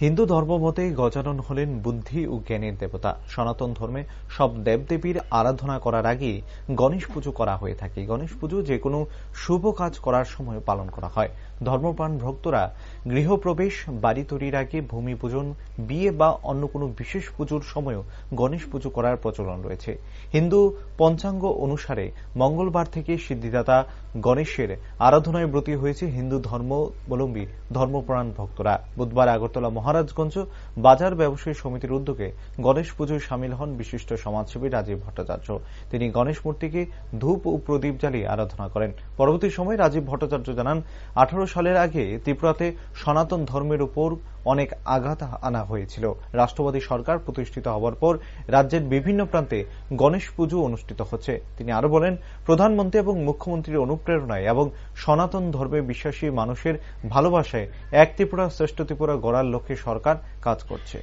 হিন্দু ধর্মমতে গজানন হলেন বুদ্ধি ও জ্ঞানের দেবতা। সনাতন ধর্মে সব দেবদেবীর আরাধনা করার আগে গণেশ পুজো করা হয়ে থাকে। গণেশ পুজো যে কোনো শুভ কাজ করার সময় পালন করা হয়। ধর্মপ্রাণ ভক্তরা গৃহপ্রবেশ, বাড়ি তৈরির আগে ভূমি পূজন, বিয়ে বা অন্য কোনো বিশেষ পুজোর সময়ও গণেশ পুজো করার প্রচলন রয়েছে। হিন্দু পঞ্চাঙ্গ অনুসারে মঙ্গলবার থেকে সিদ্ধিদাতা গণেশের আরাধনায় ব্রতী হয়েছে হিন্দু ধর্মাবলম্বী ধর্মপ্রাণ ভক্তরা। বুধবার আগরতলা মহারাজগঞ্জ বাজার ব্যবসায়ী সমিতির উদ্যোগে গণেশ পুজোয় সামিল হন বিশিষ্ট সমাজসেবী রাজীব ভট্টাচার্য। তিনি গণেশ মূর্তিকে ধূপ ও প্রদীপ জ্বালিয়ে আরাধনা করেন। পরবর্তী সময়ে রাজীব ভট্টাচার্য জানান, আঠারো সালের আগে ত্রিপুরাতে সনাতন ধর্মের উপর অনেক আঘাত আনা হয়েছিল। রাষ্ট্রবাদী সরকার প্রতিষ্ঠিত হওয়ার পর রাজ্যের বিভিন্ন প্রান্তে গণেশ পুজো অনুষ্ঠিত হচ্ছে। তিনি আরও বলেন, প্রধানমন্ত্রী এবং মুখ্যমন্ত্রীর অনুপ্রেরণায় এবং সনাতন ধর্মে বিশ্বাসী মানুষের ভালোবাসায় এক ত্রিপুরা শ্রেষ্ঠ ত্রিপুরা গড়ার লক্ষ্যে সরকার কাজ করছে।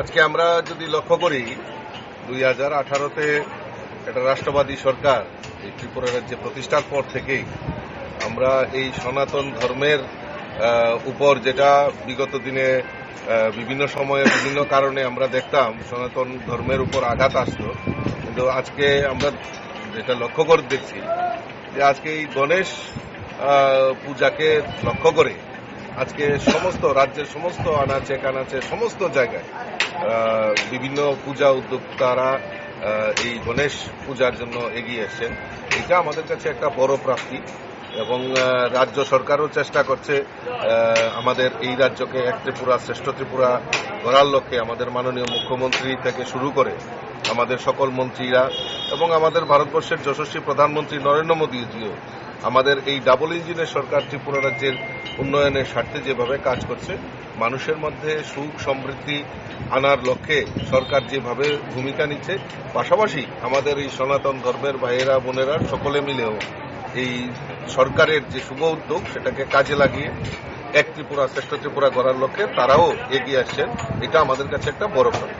আজকে আমরা যদি লক্ষ্য করি, দুই হাজার আঠারোতে একটা রাষ্ট্রবাদী সরকার এই ত্রিপুরা রাজ্যে প্রতিষ্ঠার পর থেকেই আমরা এই সনাতন ধর্মের উপর যেটা বিগত দিনে বিভিন্ন সময়ে বিভিন্ন কারণে আমরা দেখতাম, সনাতন ধর্মের উপর আঘাত আসতো। কিন্তু আজকে আমরা যেটা লক্ষ্য করে দেখছি, যে আজকে এই গণেশ পূজাকে লক্ষ্য করে আজকে সমস্ত রাজ্যের সমস্ত আনাচে কানাচে সমস্ত জায়গায় বিভিন্ন পূজা উদ্যোক্তারা এই গণেশ পূজার জন্য এগিয়ে এসছেন। এটা আমাদের কাছে একটা বড় প্রাপ্তি। এবং রাজ্য সরকারও চেষ্টা করছে আমাদের এই রাজ্যকে এক ত্রিপুরা, শ্রেষ্ঠ ত্রিপুরা গড়ার লক্ষ্যে আমাদের মাননীয় মুখ্যমন্ত্রী থেকে শুরু করে আমাদের সকল মন্ত্রীরা এবং আমাদের ভারতবর্ষের যশস্বী প্রধানমন্ত্রী নরেন্দ্র মোদীজিও আমাদের এই ডাবল ইঞ্জিনের সরকার ত্রিপুরা রাজ্যের উন্নয়নের স্বার্থে যেভাবে কাজ করছে, মানুষের মধ্যে সুখ, সমৃদ্ধি আনার লক্ষ্যে সরকার যেভাবে ভূমিকা নিচ্ছে, পাশাপাশি আমাদের এই সনাতন ধর্মের ভাইয়েরা, বোনেরা সকলে মিলেও এই সরকারের যে শুভ উদ্যোগ, সেটাকে কাজে লাগিয়ে এক ত্রিপুরা, শ্রেষ্ঠ ত্রিপুরা গড়ার লক্ষ্যে তারাও এগিয়ে আসছেন। এটা আমাদের কাছে একটা বড় কথা